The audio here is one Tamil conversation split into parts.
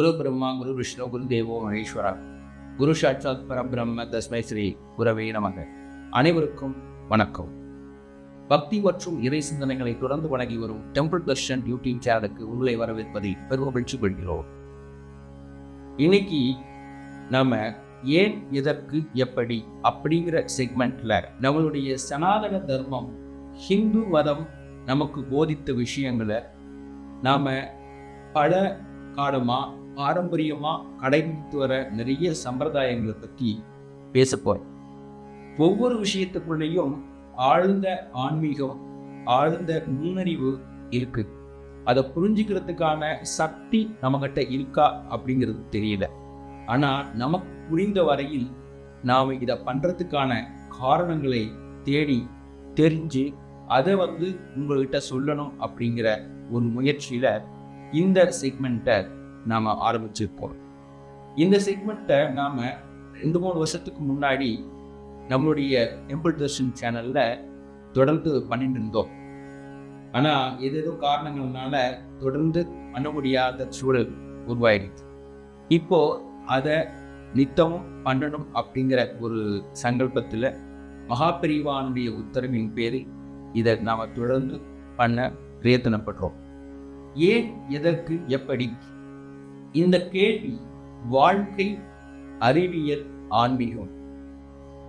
குரு பிரம்மா குரு விஷ்ணு குரு தேவோ மகேஸ்வரா. குரு சாட்சாத் பரபிரம்ம தஸ்மை ஸ்ரீ குரவே நமக. அனைவருக்கும் வணக்கம். பக்தி மற்றும் இறை சிந்தனைகளை தொடர்ந்து வழங்கி வரும் டெம்பிள் தர்ஷன் யூடியூப் சேனலுக்கு உங்களை வரவேற்பதை பெருமகிழ்ச்சி கொள்கிறோம். இன்னைக்கு நாம ஏன் எதற்கு எப்படி அப்படிங்கிற செக்மெண்ட்ல நம்மளுடைய சனாதன தர்மம் ஹிந்து மதம் நமக்கு போதித்த விஷயங்களை நாம பல காலமா பாரம்பரியமாக கடைபிடித்து வர நிறைய சம்பிரதாயங்களை பற்றி பேசப்போம் ஒவ்வொரு விஷயத்துக்குள்ளேயும் ஆழ்ந்த ஆன்மீகம் ஆழ்ந்த நுண்ணறிவு இருக்கு. அதை புரிஞ்சுக்கிறதுக்கான சக்தி நம்மகிட்ட இருக்கா அப்படிங்கிறது தெரியல. ஆனால் நமக்கு புரிந்த வரையில் நாம் இதை பண்ணுறதுக்கான காரணங்களை தேடி தெரிஞ்சு அதை வந்து உங்கள்கிட்ட சொல்லணும் அப்படிங்கிற ஒரு முயற்சியில் இந்த செக்மெண்ட்டை நாம் ஆரம்பிச்சிருப்போம் இந்த செக்மெண்ட்டை நாம் ரெண்டு மூணு வருஷத்துக்கு முன்னாடி நம்மளுடைய டெம்பிள் தர்ஷன் சேனலில் தொடர்ந்து பண்ணிட்டு இருந்தோம் ஆனால் ஏதேதோ காரணங்கள்னால தொடர்ந்து பண்ண முடியாத சூழல் உருவாயிடுச்சு. இப்போது அதை நித்தமும் பண்ணணும் அப்படிங்கிற ஒரு சங்கல்பத்தில் மகாபிரிவானுடைய உத்தரவின் பேரில் இதை நாம் தொடர்ந்து பண்ண பிரயத்தனப்படுறோம். ஏன் எதற்கு எப்படி? இந்த கேள்வி வாழ்க்கை அறிவியல் ஆன்மீகம்.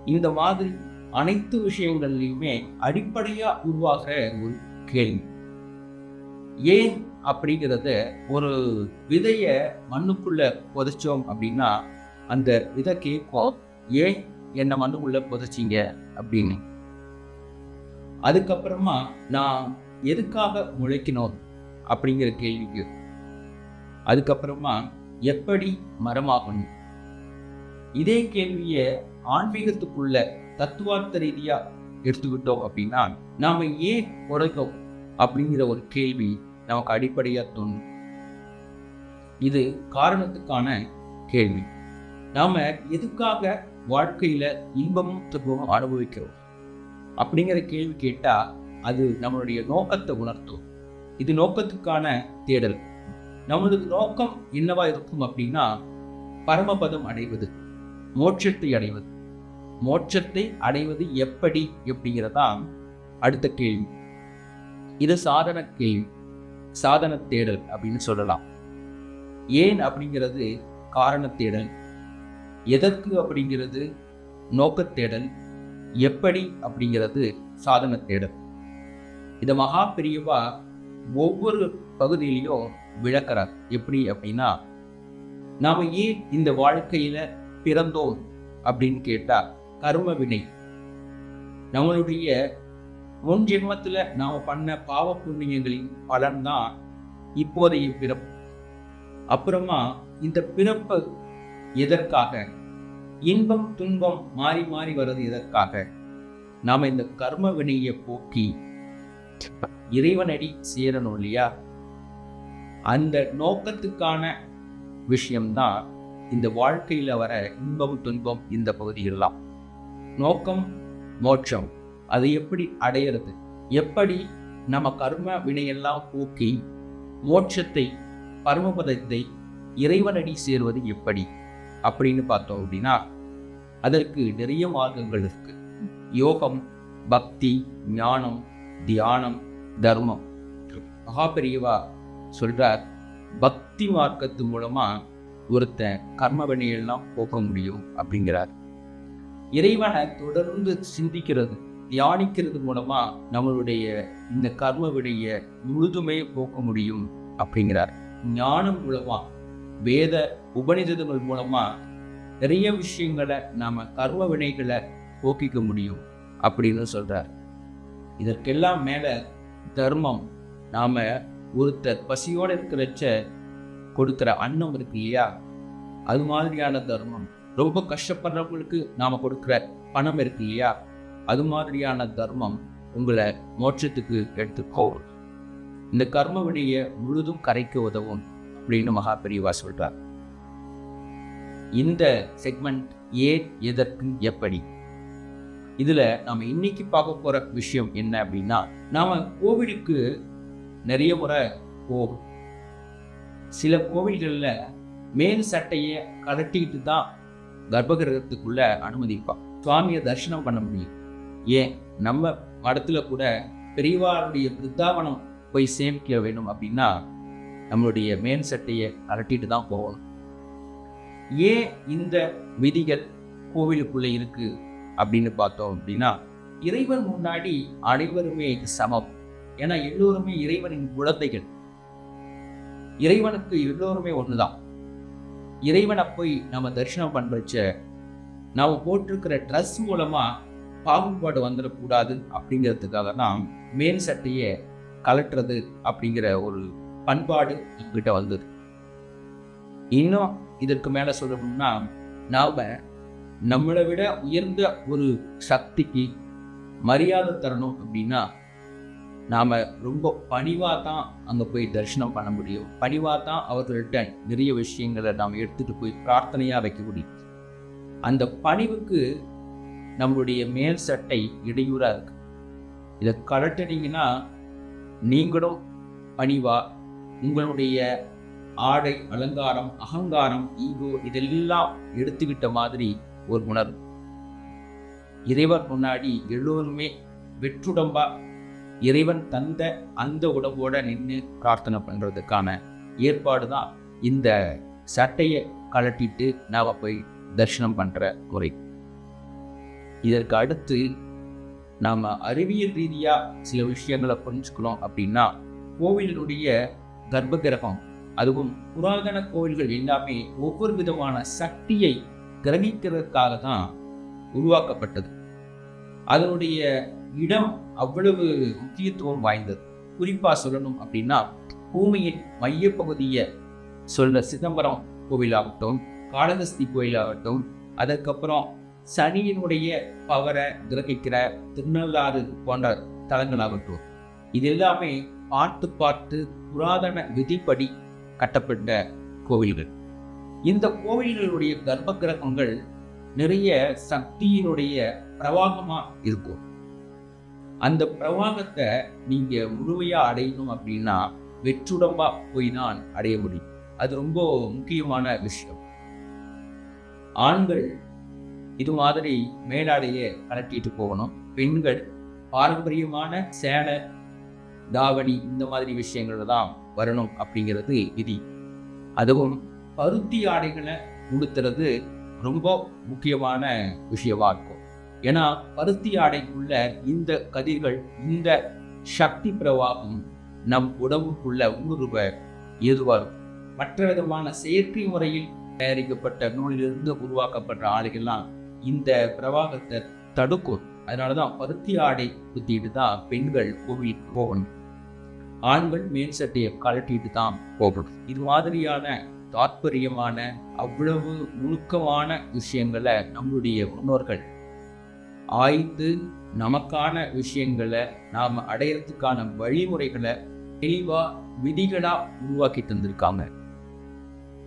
இந்த மாதிரி அனைத்து விஷயங்கள்லையுமே அடிப்படையாக உருவாகிற ஒரு கேள்வி. ஏன் அப்படிங்கிறத ஒரு விதைய மண்ணுக்குள்ள புதைச்சோம் அப்படின்னா அந்த விதை கேட்கும் ஏன் என்னை மண்ணுக்குள்ள புதைச்சிங்க? அப்படின்னு. அதுக்கப்புறமா நான் எதுக்காக முளைக்கணும் அப்படிங்கிற கேள்விக்கு அதுக்கப்புறமா எப்படி மரமாகணும் இதே கேள்வியை ஆன்மீகத்துக்குள்ள தத்துவார்த்த ரீதியா எடுத்துக்கிட்டோம் அப்படின்னா நாம ஏன் உழைக்கும் அப்படிங்கிற ஒரு கேள்வி நமக்கு அடிப்படையா தோணும். இது காரணத்துக்கான கேள்வி. நாம எதுக்காக வாழ்க்கையில இன்பமும் துன்பமும் அனுபவிக்கிறோம்? அப்படிங்கிற கேள்வி கேட்டா அது நம்மளுடைய நோக்கத்தை உணர்த்தும். இது நோக்கத்துக்கான தேடல். நமது நோக்கம் என்னவா இருக்கும் அப்படின்னா பரமபதம் அடைவது மோட்சத்தை அடைவது. மோட்சத்தை அடைவது எப்படி அப்படிங்கிறதா அடுத்த கேள்வி. இது சாதன கேள்வி. சாதன தேடல் அப்படின்னு சொல்லலாம். ஏன் அப்படிங்கிறது காரண தேடல். எதற்கு அப்படிங்கிறது நோக்கத்தேடல் எப்படி அப்படிங்கிறது சாதன தேடல். இதை மகா பெரியவா ஒவ்வொரு பகுதியிலையும் விளக்கிறார். எப்படி அப்படின்னா நாம ஏன் இந்த வாழ்க்கையில பிறந்தோம் அப்படின்னு கேட்டா கர்ம வினை. நம்மளுடைய முன் ஜென்மத்தில் நாம பண்ண பாவ புண்ணியங்களின் பலன்தான் இப்போதைய பிறப்பு. அப்புறமா இந்த பிறப்பு எதற்காக? இன்பம் துன்பம் மாறி மாறி வர்றது எதற்காக? நாம இந்த கர்ம வினையை போக்கி இறைவனடி சேரணும் இல்லையா? அந்த நோக்கத்துக்கான விஷயம்தான் இந்த வாழ்க்கையில் வர இன்பம் துன்பம் இந்த பகுதியெல்லாம் நோக்கம் மோட்சம். அதை எப்படி அடையிறது? எப்படி நம்ம கர்ம வினையெல்லாம் போக்கி மோட்சத்தை பரமபதத்தை இறைவனடி சேர்வது எப்படி? அப்படின்னு பார்த்தோம் அப்படின்னா அதற்கு நிறைய மார்க்கங்கள் இருக்கு. யோகம் பக்தி ஞானம் தியானம் தர்மம். மகாபெரியவா சொல்கிறார் பக்தி மார்க்கத்து மூலமாக ஒருத்தன் கர்ம போக முடியும் அப்படிங்கிறார். இறைவனை தொடர்ந்து சிந்திக்கிறது தியானிக்கிறது மூலமாக நம்மளுடைய இந்த கர்ம வினையை முழுதுமே போக்க முடியும் அப்படிங்கிறார். ஞானம் மூலமாக வேத உபநிஷதங்கள் மூலமாக நிறைய விஷயங்களை நாம் கர்ம வினைகளை போக்கிக்க முடியும் அப்படின்னு சொல்கிறார் இதற்கெல்லாம் மேலே தர்மம் நாம் ஒருத்தர் பசியோடு இருக்கிறச்ச கொடுக்குற அன்னம் இருக்கு இல்லையா? அது மாதிரியான தர்மம். ரொம்ப கஷ்டப்படுறவங்களுக்கு நாம் கொடுக்குற பணம் இருக்கு இல்லையா? அது மாதிரியான தர்மம் உங்களை மோட்சத்துக்கு எடுத்துக்கோ. இந்த கர்ம வினைய முழுதும் கரைக்க உதவும் அப்படின்னு மகா பெரியவா சொல்றார். இந்த செக்மெண்ட் ஏன் எதற்கு எப்படி? இதில் நாம் இன்னைக்கு பார்க்க போகிற விஷயம் என்ன அப்படின்னா நாம் கோவிலுக்கு நிறைய முறை போகும். சில கோவில்களில் மேல் சட்டையை கழட்டிட்டு தான் கர்ப்பகிரகத்துக்குள்ள அனுமதிப்பான் சுவாமியை தரிசனம் பண்ண முடியும். ஏன்? நம்ம மடத்துல கூட பெரியவாருடைய பிருத்தாவனம் போய் சேமிக்க வேணும் அப்படின்னா நம்மளுடைய மேல் சட்டையை கழட்டிட்டு தான் போகணும். ஏன் இந்த விதிகள் கோவிலுக்குள்ளே இருக்கு அப்படின்னு பார்த்தோம் அப்படின்னா இறைவன் முன்னாடி அனைவருமே சமம். ஏன்னா எல்லோருமே இறைவனின் குழந்தைகள். இறைவனுக்கு எல்லோருமே ஒண்ணுதான். இறைவனை போய் நம்ம தரிசனம் பண்ணுறச்ச நாம போட்டிருக்கிற ட்ரெஸ் மூலமா பாகுபாடு வந்துடக்கூடாது அப்படிங்கிறதுக்காக தான் மேல் சட்டையை கலட்டுறது அப்படிங்கிற ஒரு பண்பாடு நம்மகிட்ட வந்தது. இன்னும் இதற்கு மேல சொல்லணும்னா நாம நம்மளை விட உயர்ந்த ஒரு சக்திக்கு மரியாதை தரணும் அப்படின்னா நாம் ரொம்ப பணிவாக தான் அங்கே போய் தரிசனம் பண்ண முடியும். பணிவாக தான் அவர்கள்ட்ட நிறைய விஷயங்களை நாம் எடுத்துகிட்டு போய் பிரார்த்தனையாக வைக்க முடியும். அந்த பணிவுக்கு நம்மளுடைய மேல் சட்டை இடையூறாக இருக்கு. இதை கலட்டினீங்கன்னா நீங்களும் பணிவாக உங்களுடைய ஆடை அலங்காரம் அகங்காரம் ஈகோ இதெல்லாம் எடுத்துக்கிட்ட மாதிரி ஒரு உணர்வு. இறைவர் முன்னாடி எல்லோருமே வெற்றுடம்பா இறைவன் தந்த அந்த உடம்போட நின்று பிரார்த்தனை பண்ணுறதுக்கான ஏற்பாடு தான் இந்த சட்டையை கலட்டிட்டு நாம் போய் தரிசனம் பண்ணுற குறை. இதற்கு அடுத்து நாம் அறிவியல் ரீதியாக சில விஷயங்களை புரிஞ்சுக்கணும் அப்படின்னா கோவிலினுடைய கர்ப்ப கிரகம் அதுவும் புராதன கோவில்கள் எல்லாமே ஒவ்வொரு விதமான சக்தியை கிரகிக்கிறதுக்காக தான் உருவாக்கப்பட்டது. அதனுடைய இடம் அவ்வளவு முக்கியத்துவம் வாய்ந்தது. குறிப்பாக சொல்லணும் அப்படின்னா பூமியின் மையப்பகுதியை சொல்ற சிதம்பரம் கோவிலாகட்டும் காளகஸ்தி கோயிலாகட்டும் அதற்கப்புறம் சனியினுடைய பவரை கிரகிக்கிற திருநள்ளாறு போன்ற தலங்களாகட்டும். இது எல்லாமே பார்த்து பார்த்து புராதன விதிப்படி கட்டப்பட்ட கோவில்கள். இந்த கோவில்களுடைய கர்ப்ப கிரகங்கள் நிறைய சக்தியினுடைய பிரவாகமாக இருக்கும். அந்த பிரவாகத்தை நீங்கள் முழுமையாக அடையணும் அப்படின்னா வெற்றுடம்பாக போய் தான் அடைய முடியும். அது ரொம்ப முக்கியமான விஷயம். ஆண்கள் இது மாதிரி மேலாடையை கலட்டிட்டு போகணும். பெண்கள் பாரம்பரியமான சேலை தாவணி இந்த மாதிரி விஷயங்கள் தான் வரணும் அப்படிங்கிறது விதி. அதுவும் பருத்தி ஆடைகளை உடுத்துறது ரொம்ப முக்கியமான விஷயமா இருக்கும். ஏன்னா பருத்தி ஆடைக்குள்ள இந்த கதிர்கள் இந்த சக்தி பிரவாகம் நம் உடம்புக்குள்ள ஊடுருவ ஏதுவாக இருக்கும்? மற்ற விதமான செயற்கை முறையில் தயாரிக்கப்பட்ட நூலிலிருந்து உருவாக்கப்பட்ட ஆடைகள்லாம் இந்த பிரவாகத்தை தடுக்கும். அதனால தான் பருத்தி ஆடை குத்திட்டு தான் பெண்கள் கோவிலுக்கு போகணும். ஆண்கள் மேல் சட்டையை கழட்டிட்டு தான் போகணும். இது மாதிரியான தாற்பயமான அவ்வளவு நுணுக்கமான விஷயங்களை நம்மளுடைய முன்னோர்கள் ஆய்ந்து நமக்கான விஷயங்களை நாம் அடையிறதுக்கான வழிமுறைகளை தெளிவாக விதிகளா உருவாக்கி தந்திருக்காங்க.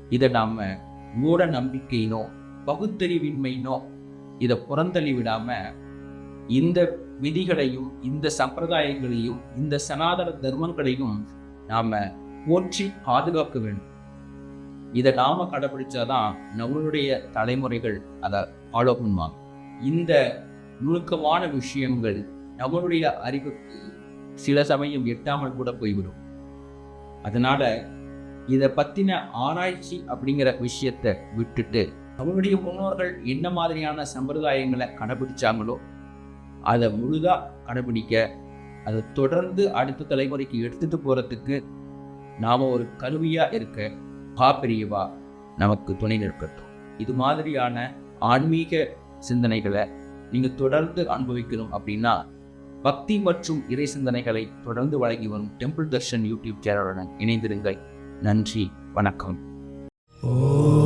இதை நாம மூட நம்பிக்கையினோ பகுத்தறிவின்மையினோ இதை புறந்தள்ளி விடாம இந்த விதிகளையும் இந்த சம்பிரதாயங்களையும் இந்த சனாதன தர்மங்களையும் நாம போற்றி பாதுகாக்க வேண்டும். இதை நாம கடைபிடிச்சாதான் நம்மளுடைய தலைமுறைகள் அதை ஃபாலோ பண்ணுவாங்க இந்த நுணுக்கமான விஷயங்கள் நம்மளுடைய அறிவுக்கு சில சமயம் எட்டாமல் கூட போய்விடும். அதனால இதை பற்றின ஆராய்ச்சி அப்படிங்கிற விஷயத்தை விட்டுட்டு நம்மளுடைய முன்னோர்கள் என்ன மாதிரியான சம்பிரதாயங்களை கடைபிடிச்சாங்களோ அதை முழுதாக கடைபிடிக்க அதை தொடர்ந்து அடுத்த தலைமுறைக்கு எடுத்துட்டு போகிறதுக்கு நாம் ஒரு கருவியாக இருக்க காப்பிரியவா நமக்கு துணை நிற்கட்டும். இது மாதிரியான ஆன்மீக சிந்தனைகளை நீங்க தொடர்ந்து அனுபவிக்கணும் அப்படின்னா பக்தி மற்றும் இறை சிந்தனைகளை தொடர்ந்து வழங்கி வரும் டெம்பிள் தர்ஷன் யூடியூப் சேனலுடன் இணைந்திருங்கள். நன்றி வணக்கம். ஓ